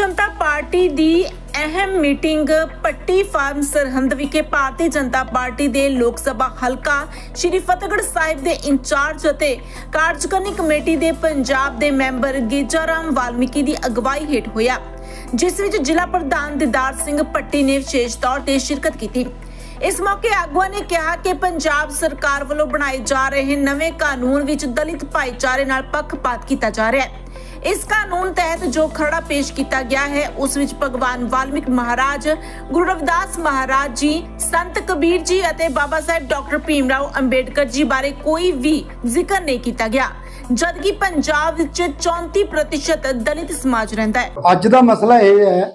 ਜਨਤਾ party ਦੀ ਅਹਿਮ meeting ਪੱਟੀ farm Sirhind ਵਿਖੇ Bharatiya Janata party ਦੇ ਲੋਕ ਸਭਾ ਹਲਕਾ ਸ਼੍ਰੀ ਫਤਿਹਗੜ੍ਹ ਸਾਹਿਬ ਦੇ ਇੰਚਾਰਜ ਅਤੇ ਕਾਰਜਕਾਰਨੀ ਕਮੇਟੀ ਦੇ ਪੰਜਾਬ ਦੇ ਮੈਂਬਰ ਗੀਜਾਰਾਮ ਵਾਲਮੀਕੀ ਦੀ ਅਗਵਾਈ ਹੇਠ ਹੋਇਆ, ਜਿਸ ਵਿੱਚ ਜ਼ਿਲ੍ਹਾ ਪ੍ਰਧਾਨ ਦਿਦਾਰ ਸਿੰਘ ਪੱਟੀ ਨੇ ਵਿਸ਼ੇਸ਼ ਤੌਰ ਤੇ ਸ਼ਿਰਕਤ ਕੀਤੀ। ਇਸ ਮੌਕੇ ਆਗੂਆਂ ਨੇ ਕਿਹਾ ਕਿ ਪੰਜਾਬ ਸਰਕਾਰ ਵੱਲੋਂ ਬਣਾਏ ਜਾ ਰਹੇ ਨਵੇਂ ਕਾਨੂੰਨ ਵਿੱਚ ਦਲਿਤ ਭਾਈਚਾਰੇ ਨਾਲ ਪੱਖਪਾਤ ਕੀਤਾ ਜਾ ਰਿਹਾ ਹੈ। ਇਸ ਕਾਨੂੰਨ ਤਹਿਤ ਜੋ ਖਰੜਾ ਪੇਸ਼ ਕੀਤਾ ਗਿਆ ਹੈ, ਉਸ ਵਿੱਚ ਭਗਵਾਨ ਵਾਲਮੀਕ ਮਹਾਰਾਜ, ਗੁਰੂ ਰਵਿਦਾਸ ਮਹਾਰਾਜ ਜੀ, ਸੰਤ ਕਬੀਰ ਜੀ ਅਤੇ ਬਾਬਾ ਸਾਹਿਬ ਡਾਕਟਰ ਭੀਮਰਾਓ ਅੰਬੇਡਕਰ ਜੀ ਬਾਰੇ ਕੋਈ ਵੀ ਜ਼ਿਕਰ ਨਹੀਂ ਕੀਤਾ ਗਿਆ, ਜਦਕਿ ਪੰਜਾਬ ਵਿੱਚ 34% ਦਲਿਤ ਸਮਾਜ ਰਹਿੰਦਾ ਹੈ। ਅੱਜ ਦਾ ਮਸਲਾ ਇਹ ਹੈ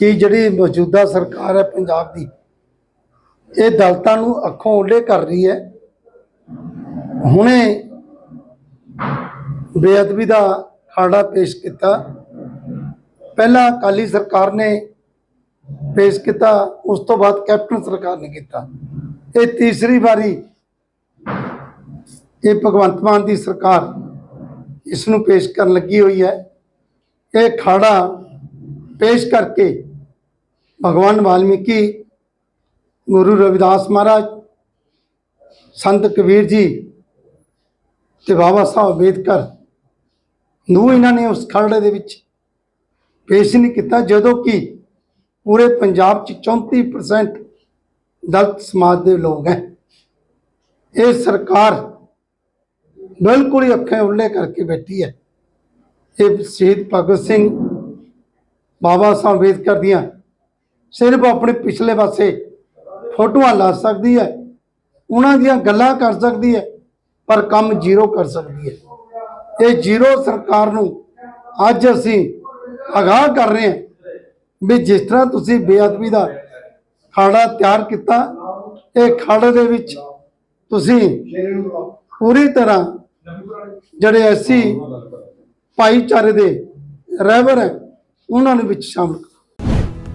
ਕਿ ਜਿਹੜੀ ਮੌਜੂਦਾ ਸਰਕਾਰ ਹੈ ਪੰਜਾਬ ਦੀ ਇਹ ਦਲਤਾਂ ਨੂੰ ਅੱਖੋਂ ਓਲੇ ਕਰ ਰਹੀ ਹੈ। ਹੁਣੇ ਬੇਅਦਬੀ ਦਾ ਖਾੜਾ ਪੇਸ਼ ਕੀਤਾ। ਪਹਿਲਾਂ ਅਕਾਲੀ ਸਰਕਾਰ ਨੇ ਪੇਸ਼ ਕੀਤਾ, ਉਸ ਤੋਂ ਬਾਅਦ ਕੈਪਟਨ ਸਰਕਾਰ ਨੇ ਕੀਤਾ। ਇਹ ਤੀਸਰੀ ਵਾਰੀ ਇਹ ਭਗਵੰਤ ਮਾਨ ਦੀ ਸਰਕਾਰ ਇਸ ਨੂੰ ਪੇਸ਼ ਕਰਨ ਲੱਗੀ ਹੋਈ ਹੈ। ਇਹ ਖਾੜਾ ਪੇਸ਼ ਕਰਕੇ ਭਗਵਾਨ ਵਾਲਮੀਕੀ ਗੁਰੂ ਰਵਿਦਾਸ ਮਹਾਰਾਜ, ਸੰਤ ਕਬੀਰ ਜੀ ਤੇ ਬਾਬਾ ਸਾਹਿਬ ਅੰਬੇਦਕਰ ਨੂੰ ਇਹਨਾਂ ਨੇ ਉਸ ਖਰੜੇ ਦੇ ਵਿੱਚ ਪੇਸ਼ ਨਹੀਂ ਕੀਤਾ, ਜਦੋਂ ਕਿ ਪੂਰੇ ਪੰਜਾਬ 'ਚ 34% ਦਲਿਤ ਸਮਾਜ ਦੇ ਲੋਕ ਹੈ। ਇਹ ਸਰਕਾਰ ਬਿਲਕੁਲ ਹੀ ਅੱਖਾਂ ਉੱਲੇ ਕਰਕੇ ਬੈਠੀ ਹੈ। ਇਹ ਸ਼ਹੀਦ ਭਗਤ ਸਿੰਘ ਬਾਬਾ ਸਾਹਿਬ ਅੰਬੇਦਕਰ ਦੀਆਂ ਸਿਰਫ ਆਪਣੇ ਪਿਛਲੇ ਪਾਸੇ ਫੋਟੋਆਂ ਲਾ ਸਕਦੀ ਹੈ, ਉਹਨਾਂ ਦੀਆਂ ਗੱਲਾਂ ਕਰ ਸਕਦੀ ਹੈ, ਪਰ ਕੰਮ ਜ਼ੀਰੋ ਕਰ ਸਕਦੀ ਹੈ। ਇਹ ਜ਼ੀਰੋ ਸਰਕਾਰ ਨੂੰ ਅੱਜ ਅਸੀਂ ਅਗਾਹ ਕਰ ਰਹੇ ਹਾਂ ਵੀ ਜਿਸ ਤਰ੍ਹਾਂ ਤੁਸੀਂ ਬੇਅਦਬੀ ਦਾ ਖਾੜਾ ਤਿਆਰ ਕੀਤਾ, ਇਹ ਖਾੜੇ ਦੇ ਵਿੱਚ ਤੁਸੀਂ ਪੂਰੀ ਤਰ੍ਹਾਂ ਜਿਹੜੇ ਐਸੀ ਭਾਈਚਾਰੇ ਦੇ ਰਹਿਬਰ ਹੈ, ਉਹਨਾਂ ਨੂੰ ਵਿੱਚ ਸ਼ਾਮਲ ਕਰੋ।